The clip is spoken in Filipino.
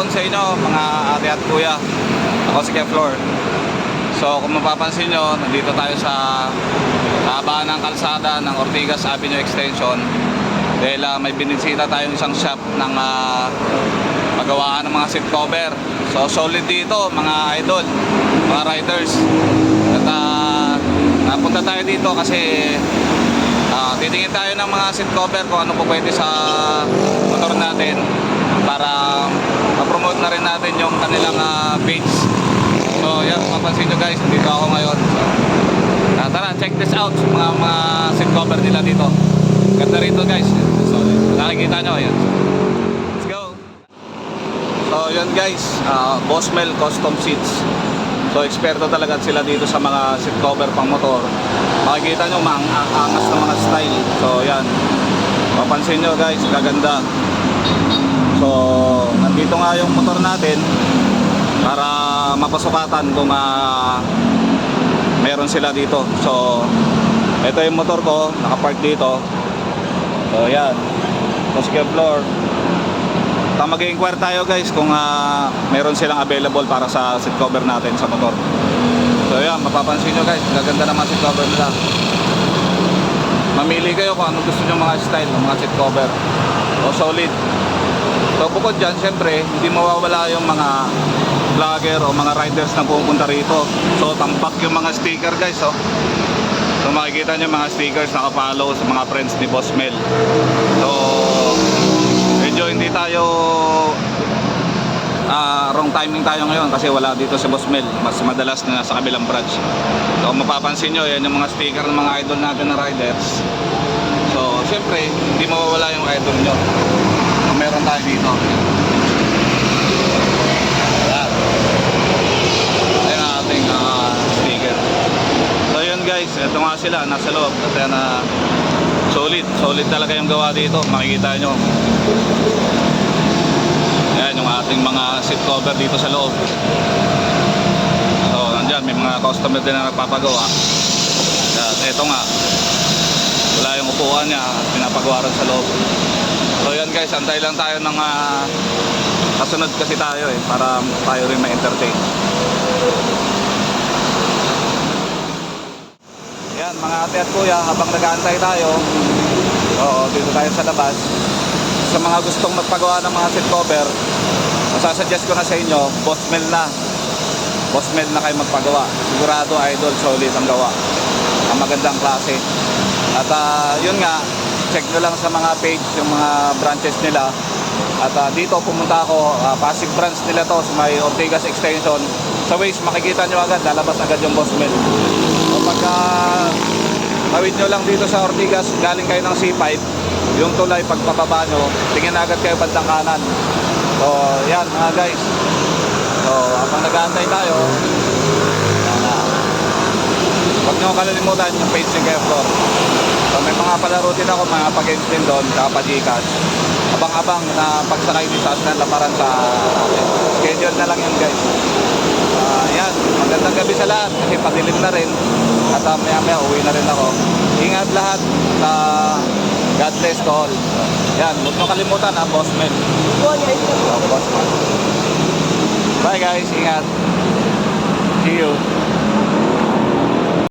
inyo mga ate at kuya. Ako si Keflor. So kung mapapansin nyo, nandito tayo sa haba ng kalsada ng Ortigas Avenue Extension. Dahil ah, may binisita tayong isang shop ng pagawaan ng mga seat cover. So solid dito mga idol, mga riders. At ah, napunta tayo dito kasi ah, titingin tayo ng mga seat cover kung ano po pwede sa motor natin para ma-promote na rin natin yung kanilang ah, page. So yan, mapansin nyo guys, dito ako ngayon. So, ah, tara, check this out, mga, mga seat cover nila dito. Ganda rito guys. So, nakikita nyo, yan. Let's go! So yun guys, uh, Bosmel Custom Seats. So eksperto talaga sila dito sa mga seat cover pang motor. Makikita nyo mga ang angas ng mga style. So yan. Papansin nyo guys, kaganda. So nandito nga yung motor natin para mapasukatan kung ah, meron sila dito. So ito yung motor ko, nakapark dito. So yan. Musical floor. Ta mag-inquire tayo guys kung ah, meron silang available para sa seat cover natin sa motor. So yan, mapapansin nyo guys, gaganda naman seat cover nila. Mamili kayo kung ano gusto nyo mga style ng mga seat cover. O solid. So bukod dyan, syempre, hindi mawawala yung mga vlogger o mga riders na pupunta rito. So tampak yung mga sticker guys, oh. So makikita nyo mga stickers nakapalo sa mga friends ni Boss Mel. So medyo hindi tayo ah, wrong timing tayo ngayon kasi wala dito si Boss Mel. Mas madalas na nasa kabilang branch. So mapapansin nyo, yan yung mga sticker ng mga idol natin na riders. So syempre, hindi mawawala yung idol nyo. Meron tayo dito. Ayan. Ayan ang ating ah. So yun guys, ito nga sila, nasa loob. At yan na solid, solid talaga yung gawa dito. Makikita nyo. Ayan yung ating mga seat cover dito sa loob. So nandyan, may mga customer din na nagpapagawa. Ayan, ito nga. Wala yung upuan niya, pinapagawa rin sa loob. So yan guys, antay lang tayo ng ah, kasunod kasi tayo eh, para tayo rin ma-entertain. Yan, mga ate at kuya, habang nag-aantay tayo, oo, dito tayo sa labas. Sa mga gustong magpagawa ng mga seat cover, masasuggest ko na sa inyo, boss mail na. Boss mail na kayo magpagawa. Sigurado, idol, solid ang gawa. Ang magandang klase. At ah, yun nga, check nyo lang sa mga page, yung mga branches nila. At ah, dito pumunta ako, ah, Pasig branch nila to sa may Ortigas Extension. Sa Waze, makikita nyo agad, lalabas agad yung boss mail. So pagka tawid nyo lang dito sa Ortigas, galing kayo ng C5, yung tulay pagpababa nyo, tingin agad kayo bandang kanan. So yan mga guys. So habang nag-aantay tayo, nyo kalilimutan yung page ni Kevlor. So may mga palaro din ako, mga pag-games din doon, saka pa-Gcash. Abang-abang na pagsakay ni Sas ng laparan sa. Schedule na lang yun guys. Ah, yan, magandang gabi sa lahat kasi padilim na rin at uh, maya maya uwi na rin ako. Ingat lahat sa God bless to all. Yan, huwag nyo kalimutan ha, boss men. Oh, boss man. Bye guys, ingat. See you.